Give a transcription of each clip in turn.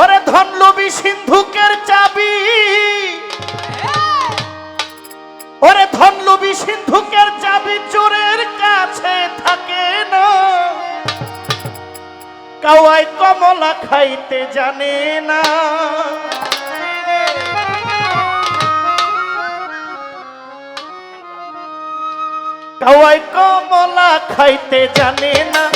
ওরে ধনলবি সিন্ধুকের চাবি। ওরে ধনলবি সিন্ধুকের চাবি চোরের কাছে থাকে না। কাওয়াই কমলা খাইতে জানে না। কাওয়াই কমলা খাইতে জানে না।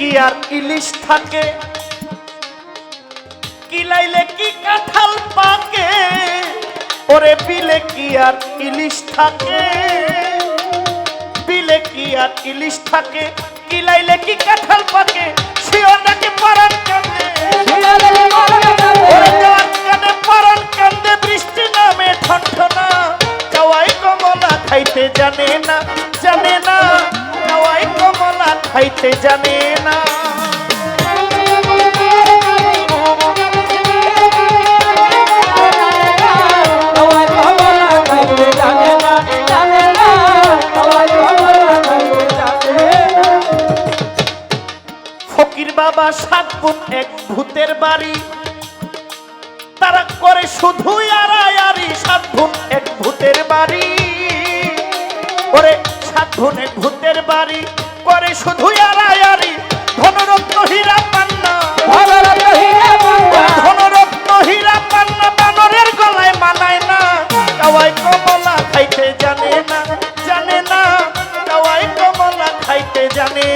কি আর ইলিশ থাকে? কিলাইলে কি কাঁঠাল পাকে? ওরে বিলে কি আর ইলিশ থাকে? বিলে কি আর ইলিশ থাকে? কিলাইলে কি কাঁঠাল পাকে? শিওটাকে পরান কান্দে খাইতে জানে না। ফকির বাবা সাত বোন এক ভূতের বাড়ি। তারা করে শুধু আড়াই সাত বোন এক ভূতের বাড়ি। ওরে, সাত বোন এক ভূতের বাড়ি। করে শুধু আড়াই ধনরত্ন হীরা পান্না। ধনরত্ন হীরা পান্না বানরের গলায় মানায় না। কাওয়াই কমলা খাইতে জানে না জানে না। কাওয়াই কমলা খাইতে জানে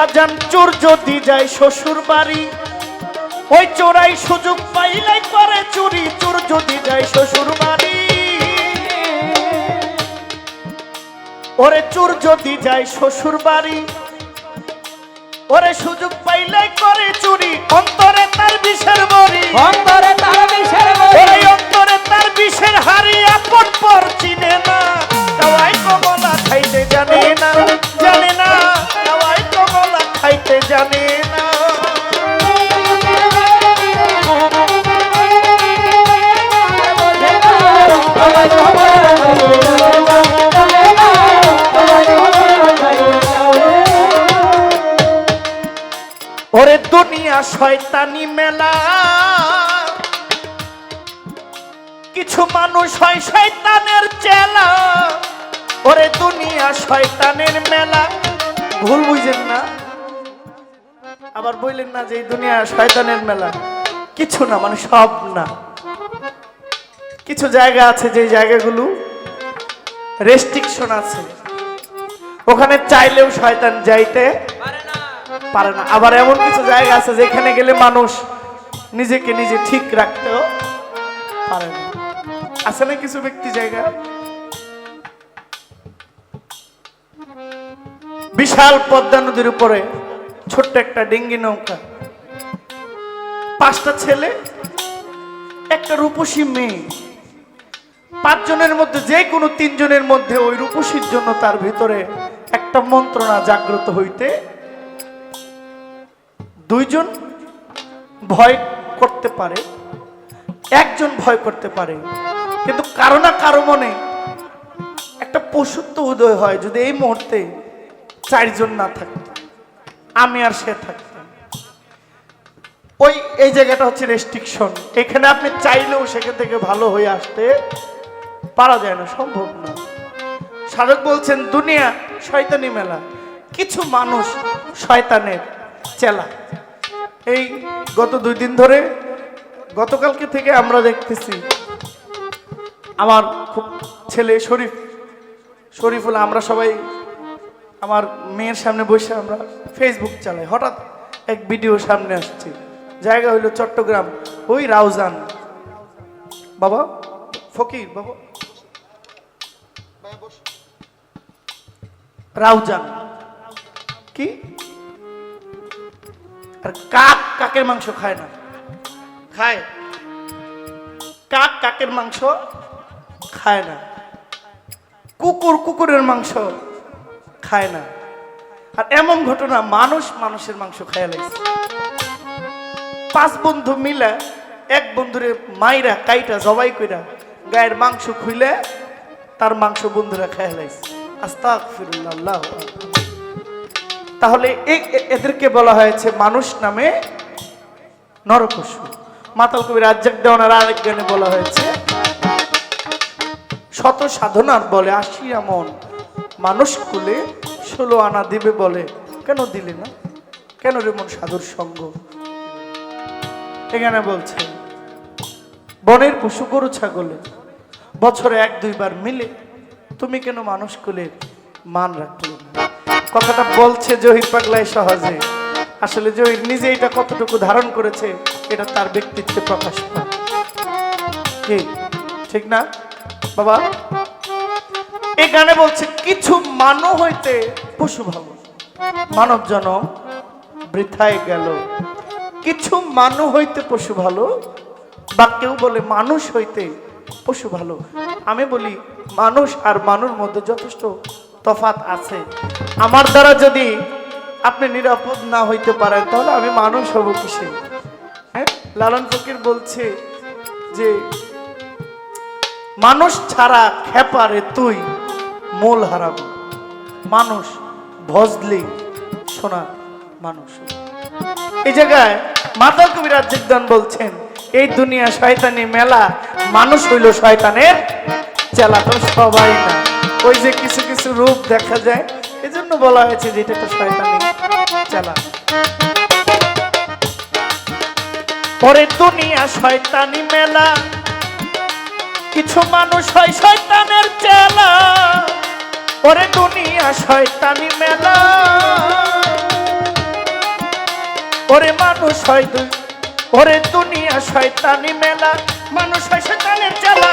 বাজান, চোর যদি যায় শ্বশুর বাড়ি। ওই চোরাই সুযোগ পাইলাই করে চুরি, চোর যদি যায় শ্বশুর বাড়ি। ওরে চোর যদি যায় শ্বশুর বাড়ি, ওরে সুযোগ পাইলাই করে চুরি, অন্তরে তার শয়তানি মেলা। কিছু মানুষ হয় শয়তানের চেলা। ওরে দুনিয়া শয়তানের মেলা। ভুল বুঝেন না? আবার বললেন না যে এই দুনিয়া শয়তানের মেলা। কিছু না মানে সব না। কিছু জায়গা আছে যে জায়গাগুলো রেস্ট্রিকশন আছে। ওখানে চাইলেও শয়তান যাইতে পারে না। আবার এমন কিছু জায়গা আছে যেখানে গেলে মানুষ নিজেকে নিজে ঠিক রাখতেও পারে না। আছে না কিছু ব্যক্তি জায়গা? বিশাল পদ্মা নদীর উপরে ছোট্ট একটা ডেঙ্গি নৌকা। পাঁচটা ছেলে, একটা রূপসী মেয়ে। পাঁচজনের মধ্যে যে কোনো তিনজনের মধ্যে ওই রূপসীর জন্য তার ভিতরে একটা মন্ত্রণা জাগ্রত হইতে দুইজন ভয় করতে পারে, একজন ভয় করতে পারে। কিন্তু কারও না কারও মনে একটা পশুত্ব উদয় হয় যদি এই মুহূর্তে চারজন না থাকতো, আমি আর সে থাকতাম ওই, এই জায়গাটা হচ্ছে রেস্ট্রিকশন এখানে আপনি চাইলেও সেখান থেকে ভালো হয়ে আসতে পারা যায় না, সম্ভব না। সাধক বলছেন, দুনিয়া শয়তানি মেলা। কিছু মানুষ শয়তানের চেলা। এই গত দুই দিন ধরে গতকালকে থেকে আমরা দেখতেছি আমার খুব ছেলে শরীফ, শরীফুল, আমরা সবাই আমার মেয়ের সামনে বসে আমরা ফেসবুক চালাই। হঠাৎ এক ভিডিও সামনে আসছে। জায়গা হইল চট্টগ্রাম। ওই রাউজান। বাবা, ফকির, বাবা। রাউজান। কি? আর কাক কাকের মাংস খায় না। খায়। কাক কাকের মাংস খায় না। কুকুর কুকুরের মাংস খায় না। আর এমন ঘটনা মানুষ মানুষের মাংস খায় লাগছে পাঁচ বন্ধু মিলে এক বন্ধুরে মাইরা, কাইটা জবাই কইরা গায়ের মাংস খুইলে তার মাংস বন্ধুরা খায় লাগছে আস্তাগফিরুল্লাহ তাহলে এদেরকে বলা হয়েছে মানুষ নামে নরপশু মাতাল কবির রাজ্জাক দেওয়ানার আরেক গানে বলা হয়েছে, শত সাধনার বলে আসি এমন। মানুষ কুলে ষোলো আনা দিবে বলে। কেন দিলে না? কেন রে মন সাধুর সঙ্গ? এখানে বলছে, বনের পশু গরু ছাগলে বছরে এক দুইবার মিলে, তুমি কেন মানুষ কুলের মান রাখলে? কথাটা বলছে জহির পাগলাই সহজে। আসলে জহির নিজে এটা কতটুকু ধারণ করেছে, এটা তার ব্যক্তিত্বে প্রকাশ পায়। কি? ঠিক না? বাবা? এই গানে বলছে, কিছু মানব হইতে পশু ভালো। মানব জনম বৃথায় গেল। কিছু মানু হইতে পশু ভালো, বা কেউ বলে মানুষ হইতে পশু ভালো। আমি বলি, মানুষ আর মানুষ মধ্যে যথেষ্ট তফাত আছে। আমার দ্বারা যদি আপনি নিরাপদ না হইতে পারেন, তাহলে আমি মানুষ হব কিসে? হ্যাঁ? লালন ফকির বলছে যে, মানুষ ছাড়া খেপারে তুই মূল হারাবো। মানুষ ভজলি শোনা মানুষ এই জায়গায় মাতাল কবি রাজ্যদান বলছেন, এই দুনিয়া শয়তানি মেলা মানুষ হইল শয়তানের চেলা। তো সবাই না। ওই যে কিছু কিছু রূপ দেখা যায়, এজন্য বলা হয়েছে যে এটা তো শয়তানি। চেলা। পরে দুনিয়া শয়তানি মেলা, কিছু মানুষ হয় শয়তানের চেলা। ওরে দুনিয়া শয়তানি মেলা, পরে মানুষ হয় ওরে দুনিয়া শয়তানি মেলা, মানুষ হয় শয়তানের চেলা।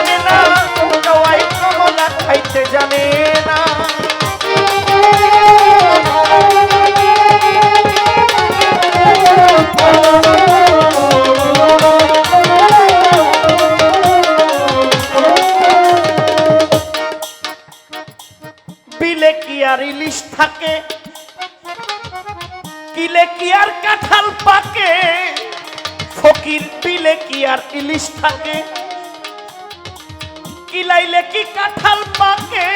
থাকে। কিলে কি আর কাঁঠাল পাকে? ফকির বিলে কি আর ইলিশ থাকে? কিলাইলে কি কাঁঠাল পাকে?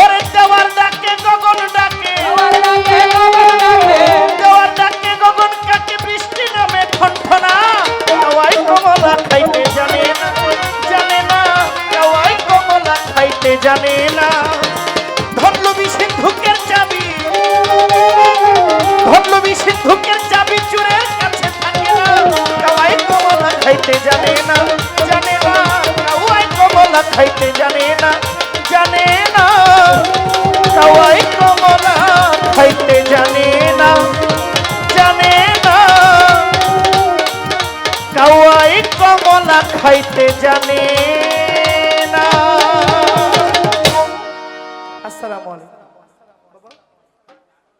ওরে দেওয়ার ডাকে গগন ডাকে। দেওয়ার ডাকে গগন কাকে বৃষ্টি নামে ঠনঠনা। কাওয়াই কমলা খাইতে জানে না জানে না কাওয়াই কমলা খাইতে জানে না। ধনলবি সিন্ধুকের চাবি। ধনলবি সিন্ধুকের চাবি না। কমলা খাইতে জানে না জানে না। জানে না জানে না। জানে জানে না। কমলা জানে